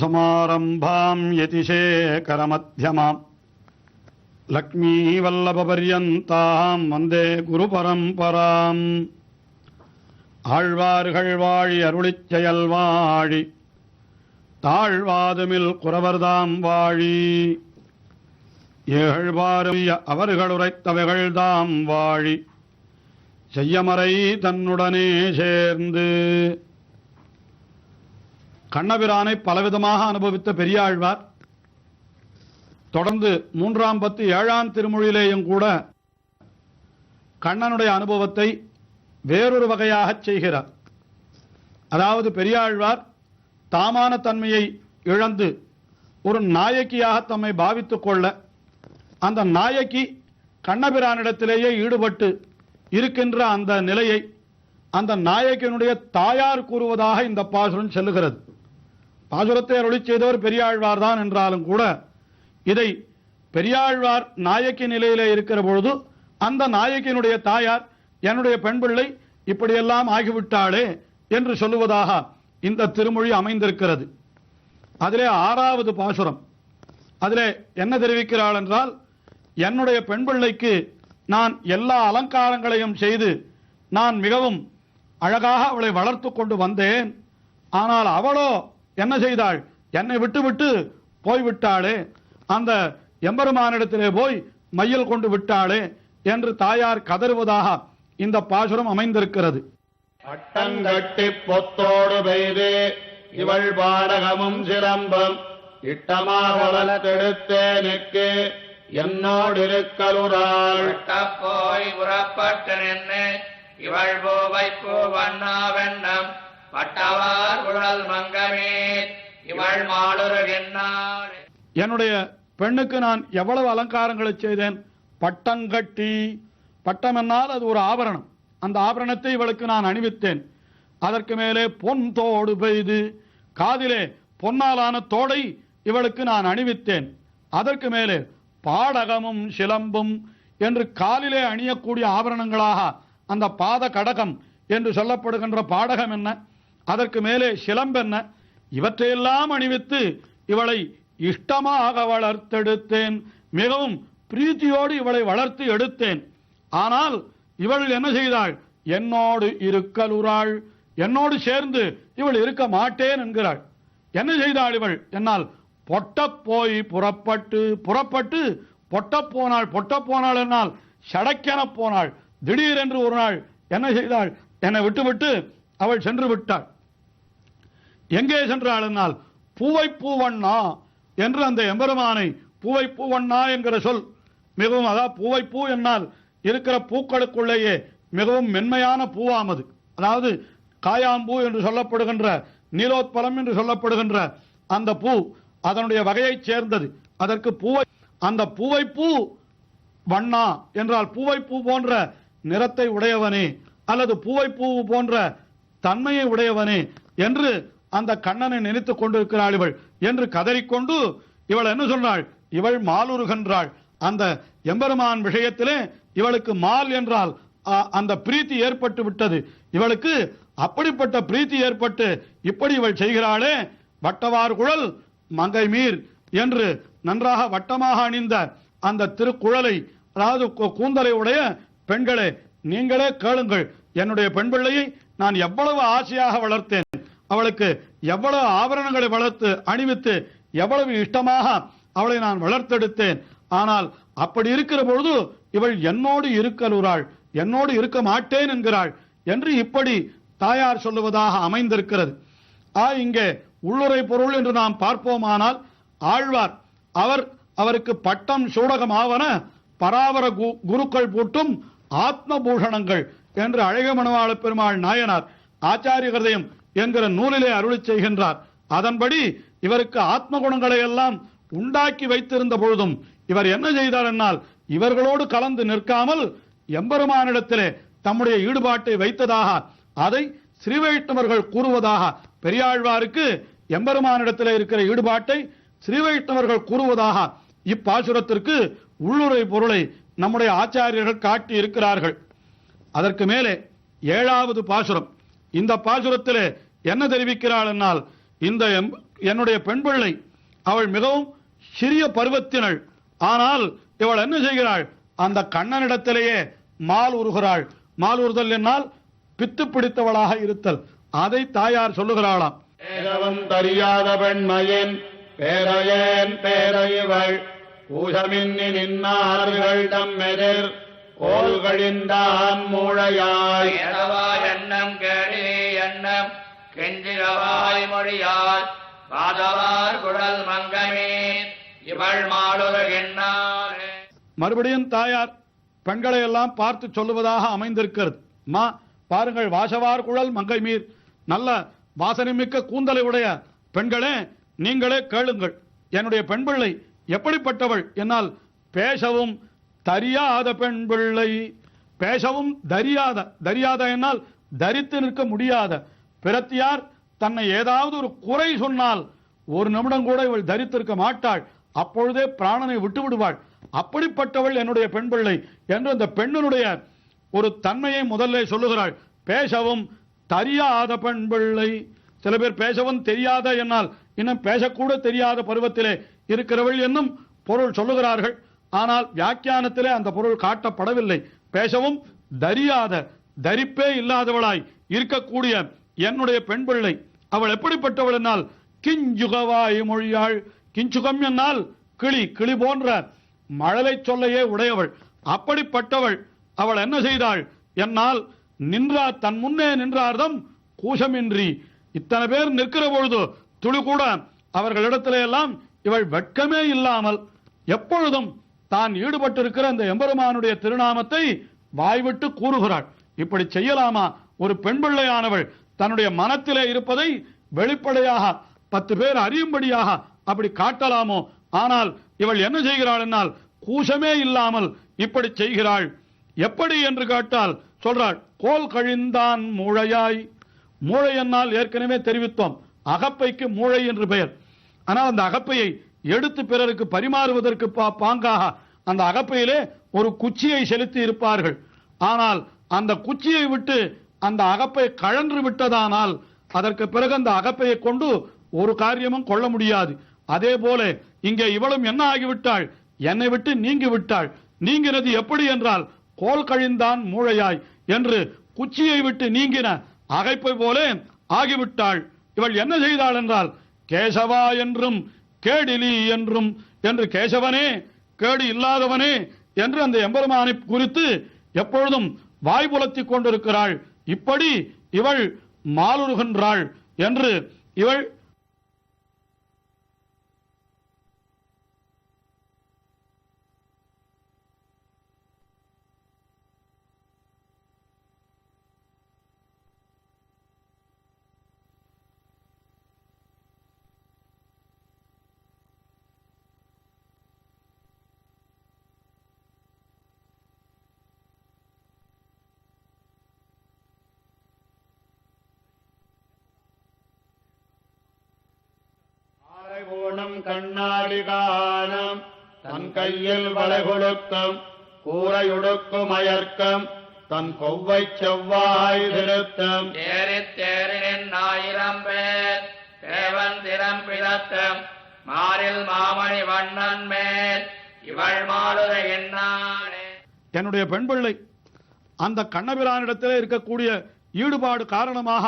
मत्कुरुसमारम्भाम् यतिशेखरमध्यमाम् லக்ஷ்மீவல்லபபர்யந்தாம் வந்தே குரு பரம்பராம் ஆழ்வார்கள் வாழி அருளிச் செயல் வாழி தாழ்வாதுமில் குறவர்தாம் வாழி ஏழ்வாரும் அவர்கள் உரைத்தவைகள்தாம் வாழி செய்யமறை தன்னுடனே சேர்ந்து கண்ணபிரானை பலவிதமாக அனுபவித்த பெரியாழ்வார் தொடர்ந்து மூன்றாம் பத்து ஏழாம் திருமொழியிலேயும் கூட கண்ணனுடைய அனுபவத்தை வேறொரு வகையாகச் செய்கிறார். அதாவது பெரியாழ்வார் தாமான தன்மையை இழந்து ஒரு நாயக்கியாக தம்மை பாவித்துக் கொள்ள அந்த நாயக்கி கண்ணபிரானிடத்திலேயே ஈடுபட்டு இருக்கின்ற அந்த நிலையை அந்த நாயக்கினுடைய தாயார் கூறுவதாக இந்த பாசுரம் செல்லுகிறது. பாசுரத்தை அருளி செய்தவர் பெரியாழ்வார் தான் என்றாலும் கூட இதை பெரியாழ்வார் நாயக்கி நிலையிலே இருக்கிற பொழுது அந்த நாயக்கினுடைய தாயார் என்னுடைய பெண் பிள்ளை இப்படியெல்லாம் ஆகிவிட்டாளே என்று சொல்லுவதாக இந்த திருமொழி அமைந்திருக்கிறது. அதிலே ஆறாவது பாசுரம். அதிலே என்ன தெரிவிக்கிறாள் என்றால் என்னுடைய பெண் பிள்ளைக்கு நான் எல்லா அலங்காரங்களையும் செய்து நான் மிகவும் அழகாக அவளை வளர்த்து கொண்டு வந்தேன். ஆனால் அவளோ என்ன செய்தாள்? என்னை விட்டுவிட்டு போய்விட்டாளே. அந்த எம்பெருமானிடத்திலே போய் மையல் கொண்டு விட்டாளே என்று தாயார் கதறுவதாக இந்த பாசுரம் அமைந்திருக்கிறது. அட்டங்கட்டி பொத்தோடு பெய்து இவள் பாடகமும் சிலம்பம். இட்டமாக வளர்த்தெடுத்தேனுக்கு என்னோடிருக்கலுறாள். போய் புறப்பட்டு நின்று இவள் பூவை பூவண்ணாவெண்ணம் பட்டவர் உழல் மங்கமே. இவள் மாளுருகின்றாள் என்னுடைய பெண்ணுக்கு நான் எவ்வளவு அலங்காரங்களை செய்தேன்? பட்டங்கட்டி பட்டம் என்னால் அது ஒரு ஆபரணம். அந்த ஆபரணத்தை இவளுக்கு நான் அணிவித்தேன். அதற்கு மேலே பொன் தோடு பெய்து காதிலே பொன்னாலான தோடை இவளுக்கு நான் அணிவித்தேன். அதற்கு மேலே பாடகமும் சிலம்பும் என்று காலிலே அணியக்கூடிய ஆபரணங்களாக அந்த பாத கடகம் என்று சொல்லப்படுகின்ற பாடகம் என்ன? அதற்கு மேலே சிலம்பென்ன இவற்றையெல்லாம் அணிவித்து இவளை இஷ்டமாக வளர்த்தெடுத்தேன். மிகவும் பிரீத்தியோடு இவளை வளர்த்து எடுத்தேன். ஆனால் இவள் என்ன செய்தாள்? என்னோடு இருக்கலுறாள். என்னோடு சேர்ந்து இவள் இருக்க மாட்டேன் என்கிறாள். என்ன செய்தாள் இவள்? என்னால் பொட்ட போய் புறப்பட்டு புறப்பட்டு பொட்ட போனாள் பொட்ட போனாள் என்னால் சடக்கென போனாள். திடீரென்று ஒரு நாள் என்ன செய்தாள்? என்னை விட்டுவிட்டு அவள் சென்று விட்டாள். எங்கே சென்றாள் என்னால் பூவை பூவண்ணா என்று அந்த எம்பெருமானை பூவை பூவண்ணா என்கிற சொல் மிகவும் அதாவது பூவை பூ என்னால் இருக்கிற பூக்களுக்குள்ளேயே மிகவும் மென்மையான பூவாமது. அதாவது காயாம்பூ என்று சொல்லப்படுகின்ற நீலோத்பலம் என்று சொல்லப்படுகின்ற அந்த பூ அதனுடைய வகையைச் சேர்ந்தது. அதற்கு பூவை அந்த பூவை பூ வண்ணா என்றால் பூவை பூ போன்ற நிறத்தை உடையவனே அல்லது பூவை பூ போன்ற தன்மையை உடையவனே என்று அந்த கண்ணனை நினைத்துக் கொண்டிருக்கிறாள் இவள் என்று கதறிக்கொண்டு இவள் என்ன சொன்னாள்? இவள் மாலுருகின்றாள். அந்த எம்பெருமான் விஷயத்திலே இவளுக்கு மால் என்றால் அந்த பிரீத்தி ஏற்பட்டு விட்டது. இவளுக்கு அப்படிப்பட்ட பிரீத்தி ஏற்பட்டு இப்படி இவள் செய்கிறாளே வட்டவார் குழல் மங்கை மீர் என்று நன்றாக வட்டமாக அணிந்த அந்த திருக்குழலை அதாவது கூந்தலை உடைய பெண்களே நீங்களே கேளுங்கள். என்னுடைய பெண் பிள்ளையை நான் எவ்வளவு ஆசையாக வளர்த்தேன். அவளுக்கு எவ்வளவு ஆபரணங்களை வளர்த்து அணிவித்து எவ்வளவு இஷ்டமாக அவளை நான் வளர்த்தெடுத்தேன். ஆனால் அப்படி இருக்கிற பொழுது இவள் என்னோடு இருக்கலுறாள் என்னோடு இருக்க மாட்டேன் என்கிறாள் என்று இப்படி தாயார் சொல்லுவதாக அமைந்திருக்கிறது. ஆ இங்கே உள்ளுரை பொருள் என்று நாம் பார்ப்போமானால் ஆழ்வார் அவர் அவருக்கு பட்டம் சூடகமாவன பராவர கு- குருக்கள் பூட்டும் ஆத்மபூஷணங்கள் என்று அழகமணவாள பெருமாள் நாயனார் ஆச்சாரிய ஹதயம் என்கிற நூலிலே அருளி செய்கின்றார். அதன்படி இவருக்கு ஆத்ம குணங்களை எல்லாம் உண்டாக்கி வைத்திருந்த பொழுதும் இவர் என்ன செய்தார் என்னால் இவர்களோடு கலந்து நிற்காமல் எம்பெருமானிடத்திலே தம்முடைய ஈடுபாட்டை வைத்ததாக அதை ஸ்ரீவைஷ்ணவர்கள் கூறுவதாக பெரியாழ்வாருக்கு எம்பெருமானிடத்திலே இருக்கிற ஈடுபாட்டை ஸ்ரீவைஷ்ணவர்கள் கூறுவதாக இப்பாசுரத்திற்கு உள்ளுரை பொருளை நம்முடைய ஆச்சாரியர்கள் காட்டி இருக்கிறார்கள் அதற்கு மேலே ஏழாவது பாசுரம். இந்த பாசுரத்திலே என்ன தெரிவிக்கிறாள் என்னால் இந்த எம்- என்னுடைய பெண் பிள்ளை அவள் மிகவும் சிறிய பருவத்தினள். ஆனால் இவள் என்ன செய்கிறாள்? அந்த கண்ணனிடத்திலேயே மால் உருகிறாள். மால் உறுதல் என்னால் பித்து பிடித்தவளாக இருத்தல். அதை தாயார் சொல்லுகிறாளாம். பேரவன் தறியாத பெண்மையின் பேரையேன் பேரையவள் பூஜமின்னி நின்னார்கள் தம்மெதிர். கோல்களின்தான் மூளையாய். எடவாய் எண்ணம் கேடி எண்ணம்? கெஞ்சிரவாய் மொழியால் பாதவார் குடல் மங்கமே இவள் மாளுருகின்றாளே மறுபடியும் தாயார் பெண்களை எல்லாம் பார்த்து சொல்லுவதாக அமைந்திருக்கிறது. மா பாருங்கள் வாசவார் குழல் மங்கை மீர் நல்ல வாசனை மிக்க கூந்தலை உடைய பெண்களே நீங்களே கேளுங்கள். என்னுடைய பெண் பிள்ளை எப்படிப்பட்டவள்? என்னால் பேசவும் தரியாத பெண் பிள்ளை. பேசவும் தரியாத. தரியாத என்னால் தரித்து நிற்க முடியாத. பிரத்தியார் தன்னை ஏதாவது ஒரு குறை சொன்னால் ஒரு நிமிடம் கூட இவள் தரித்திருக்க மாட்டாள். அப்பொழுதே பிராணனை விட்டு விடுவாள். அப்படிப்பட்டவள் என்னுடைய பெண் பிள்ளை என்று அந்த பெண்ணினுடைய ஒரு தன்மையை முதல்ல சொல்லுகிறாள். பேசவும் தரியாத பெண் பிள்ளை. சில பேர் பேசவும் தெரியாத என்னால் இன்னும் பேசக்கூட தெரியாத பருவத்திலே இருக்கிறவள் என்னும் பொருள் சொல்லுகிறார்கள். ஆனால் வியாக்கியானத்திலே அந்த பொருள் காட்டப்படவில்லை. பேசவும் தரியாத தரிப்பே இல்லாதவளாய் இருக்கக்கூடிய என்னுடைய பெண் பிள்ளை அவள் எப்படிப்பட்டவள் என்னால்? கிஞ்சுகவாய் மொழியாள். கிஞ்சுகம் என்னால்? கிளி கிளி போன்ற மழலை சொல்லையே உடையவள். அப்படிப்பட்டவள் அவள் என்ன செய்தாள்? என்னால் நின்றார் தன் முன்னே நின்றார்தம் கூசமின்றி. இத்தனை பேர் நிற்கிற பொழுது துளி கூட அவர்களிடத்திலே எல்லாம் இவள் வெட்கமே இல்லாமல் எப்பொழுதும் தான் ஈடுபட்டிருக்கிற அந்த எம்பெருமானுடைய திருநாமத்தை வாய்விட்டு கூறுகிறாள். இப்படி செய்யலாமா? ஒரு பெண் பிள்ளையானவள் தன்னுடைய மனத்திலே இருப்பதை வெளிப்படையாக பத்து பேர் அறியும்படியாக அப்படி காட்டலாமோ? ஆனால் இவள் என்ன செய்கிறாள் என்னால் கூசமே இல்லாமல் இப்படி செய்கிறாள். எப்படி என்று கேட்டால் சொல்றாள் கோல் கழிந்தான் மூளையாய் மூளை என்னால் ஏற்கனவே தெரிவித்தோம். அகப்பைக்கு மூளை என்று பெயர். ஆனால் அந்த அகப்பையை எடுத்து பிறருக்கு பரிமாறுவதற்கு பா- பாங்காக அந்த அகப்பையிலே ஒரு குச்சியை செலுத்தி இருப்பார்கள். ஆனால் அந்த குச்சியை விட்டு அந்த அகப்பை கழன்று விட்டதானால் அதற்கு பிறகு அந்த அகப்பையை கொண்டு ஒரு காரியமும் கொள்ள முடியாது. அதே போல இங்கே இவளும் என்ன ஆகிவிட்டாள்? என்னை விட்டு நீங்கி விட்டாள். நீங்கினது எப்படி என்றால் கோல் கழிந்தான் மூளையாய் என்று குச்சியை விட்டு நீங்கின அகைப்பை போல ஆகிவிட்டாள். இவள் என்ன செய்தாள் என்றால் கேசவா என்றும் கேடிலி என்றும் என்று கேசவனே கேடு இல்லாதவனே என்று அந்த எம்பெருமானை குறித்து எப்பொழுதும் வாய் புலத்திக் கொண்டிருக்கிறாள். இப்படி இவள் மாலுருகின்றாள் என்று இவள் கண்ணாடி காணம் தன் கையில் வளைகுழுக்கம் கூரையுடுக்கும் அயர்க்கம் தன் கொவ்வை செவ்வாய் திருத்தம் தேரித் தேரினின் ஆயிரம் பேர் தேவன் திறம் பிதத்தம் மாறில் மாமணி வண்ணன் மேல் இவள் மாளுருகின்றாளே என்னுடைய பெண் பிள்ளை அந்த கண்ணபிரானிடத்திலே இருக்கக்கூடிய ஈடுபாடு காரணமாக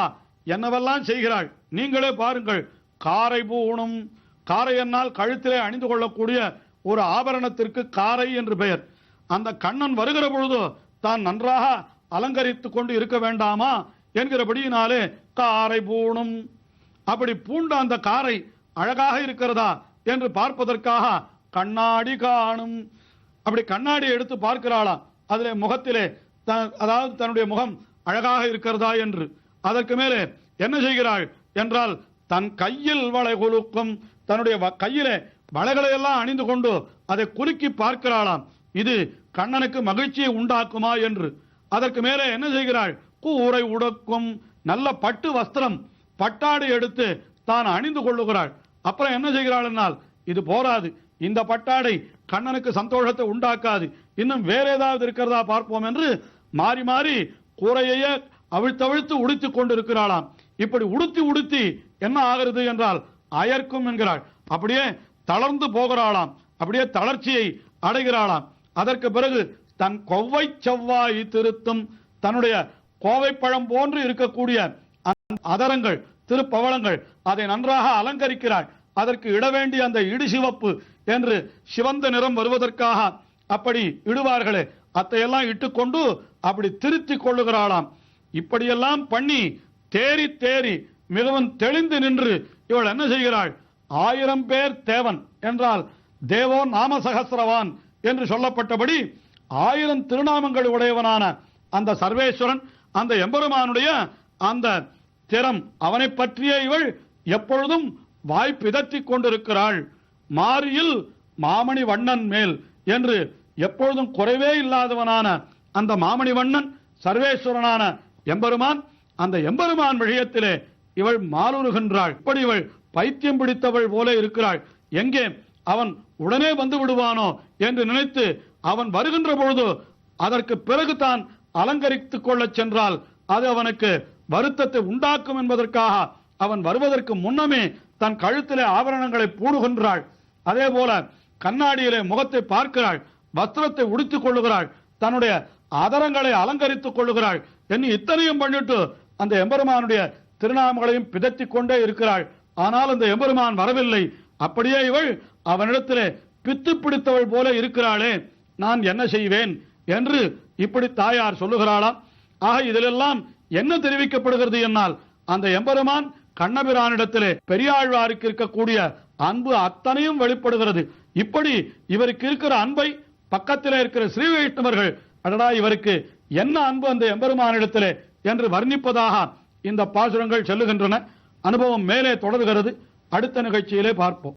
என்னவெல்லாம் செய்கிறாள்? நீங்களே பாருங்கள். காரை பூணும் காரை என்னால் கழுத்திலே அணிந்து கொள்ளக்கூடிய ஒரு ஆபரணத்திற்கு காரை என்று பெயர். அந்த கண்ணன் வருகிற பொழுது தான் நன்றாக அலங்கரித்துக் கொண்டு இருக்க வேண்டாமா? என்கிறபடியினாலே காரை பூணும். அப்படி பூண்ட அந்த காரை அழகாக இருக்கிறதா என்று பார்ப்பதற்காக கண்ணாடி காணும். அப்படி கண்ணாடி எடுத்து பார்க்கிறாளா அதிலே முகத்திலே த- அதாவது தன்னுடைய முகம் அழகாக இருக்கிறதா என்று. அதற்கு மேலே என்ன செய்கிறாள் என்றால் தன் கையில் வளை கொழுக்கும் தன்னுடைய வ- கையிலே வளைகளை எல்லாம் அணிந்து கொண்டு அதை குறுக்கி பார்க்கிறாளாம். இது கண்ணனுக்கு மகிழ்ச்சியை உண்டாக்குமா என்று. அதற்கு மேலே என்ன செய்கிறாள்? கூரை உடக்கும் நல்ல பட்டு வஸ்திரம் பட்டாடை எடுத்து தான் அணிந்து கொள்ளுகிறாள். அப்புறம் என்ன செய்கிறாள் என்னால் இது போராது. இந்த பட்டாடை கண்ணனுக்கு சந்தோஷத்தை உண்டாக்காது. இன்னும் வேற ஏதாவது இருக்கிறதா பார்ப்போம் என்று மாறி மாறி கூரையையே அவிழ்த்தவிழ்த்து உடுத்திக் கொண்டிருக்கிறாளாம். இப்படி உடுத்தி உடுத்தி என்ன ஆகிறது என்றால் அயர்க்கும் என்கிறாள். அப்படியே தளர்ந்து போகிறாளாம். அப்படியே தளர்ச்சியை அடைகிறாளாம். அதற்கு பிறகு தன் கொவ்வை செவ்வாய் திருத்தும் தன்னுடைய கோவைப்பழம் போன்று இருக்கக்கூடிய அதரங்கள் திருப்பவளங்கள் அதை நன்றாக அலங்கரிக்கிறாள். அதற்கு இட வேண்டிய அந்த இடுசிவப்பு என்று சிவந்த நிறம் வருவதற்காக அப்படி இடுவார்களே. அத்தையெல்லாம் இட்டுக்கொண்டு அப்படி திருத்திக் கொள்ளுகிறாளாம். இப்படியெல்லாம் பண்ணி தேறி தேறி மிகவும் தெளிந்து நின்று இவள் என்ன செய்கிறாள்? ஆயிரம் பேர் தேவன் என்றால் தேவோ நாம சகசிரவான் என்று சொல்லப்பட்டபடி ஆயிரம் திருநாமங்கள் உடையவனான அந்த சர்வேஸ்வரன் அந்த எம்பெருமானுடைய அந்த திறம் அவனை பற்றிய இவள் எப்பொழுதும் வாய் பிதற்றிக் கொண்டிருக்கிறாள். மாரியில் மாமணி வண்ணன் மேல் என்று எப்பொழுதும் குறைவே இல்லாதவனான அந்த மாமணி வண்ணன் சர்வேஸ்வரனான எம்பெருமான் அந்த எம்பெருமான் விஷயத்திலே இவள் மாலுருகின்றாள். இப்படி இவள் பைத்தியம் பிடித்தவள் போல இருக்கிறாள். எங்கே? அவன் உடனே வந்து விடுவானோ என்று நினைத்து அவன் வருகின்ற பொழுது அதற்கு பிறகு தான் அலங்கரித்துக் கொள்ளச் சென்றால் அது அவனுக்கு வருத்தத்தை உண்டாக்கும் என்பதற்காக அவன் வருவதற்கு முன்னமே தன் கழுத்திலே ஆபரணங்களை பூடுகின்றாள். அதே போல கண்ணாடியிலே முகத்தை பார்க்கிறாள். வஸ்திரத்தை உடுத்திக் கொள்ளுகிறாள். தன்னுடைய அதரங்களை அலங்கரித்துக் கொள்ளுகிறாள். என்று இத்தனையும் பண்ணிட்டு அந்த எம்பெருமானுடைய திருநாமங்களையும் பிதற்றிக் கொண்டே இருக்கிறாள். ஆனால் அந்த எம்பெருமான் வரவில்லை. அப்படியே இவள் அவனிடத்திலே பித்து பிடித்தவள் போல இருக்கிறாளே நான் என்ன செய்வேன் என்று இப்படி தாயார் சொல்லுகிறாளாம் ஆக இதிலெல்லாம் என்ன தெரிவிக்கப்படுகிறது என்னால்? அந்த எம்பெருமான் கண்ணபிரானிடத்திலே பெரியாழ்வாருக்கு இருக்கக்கூடிய அன்பு அத்தனையும் வெளிப்படுகிறது. இப்படி இவருக்கு இருக்கிற அன்பை பக்கத்திலே இருக்கிற ஸ்ரீ வைஷ்ணவர்கள் அடடா இவருக்கு என்ன அன்பு அந்த எம்பெருமானிடத்திலே என்று வர்ணிப்பதாக இந்த பாசுரங்கள் செல்லுகின்றன. அனுபவம் மேலே தொடர்கிறது. அடுத்த நிகழ்ச்சியிலே பார்ப்போம்.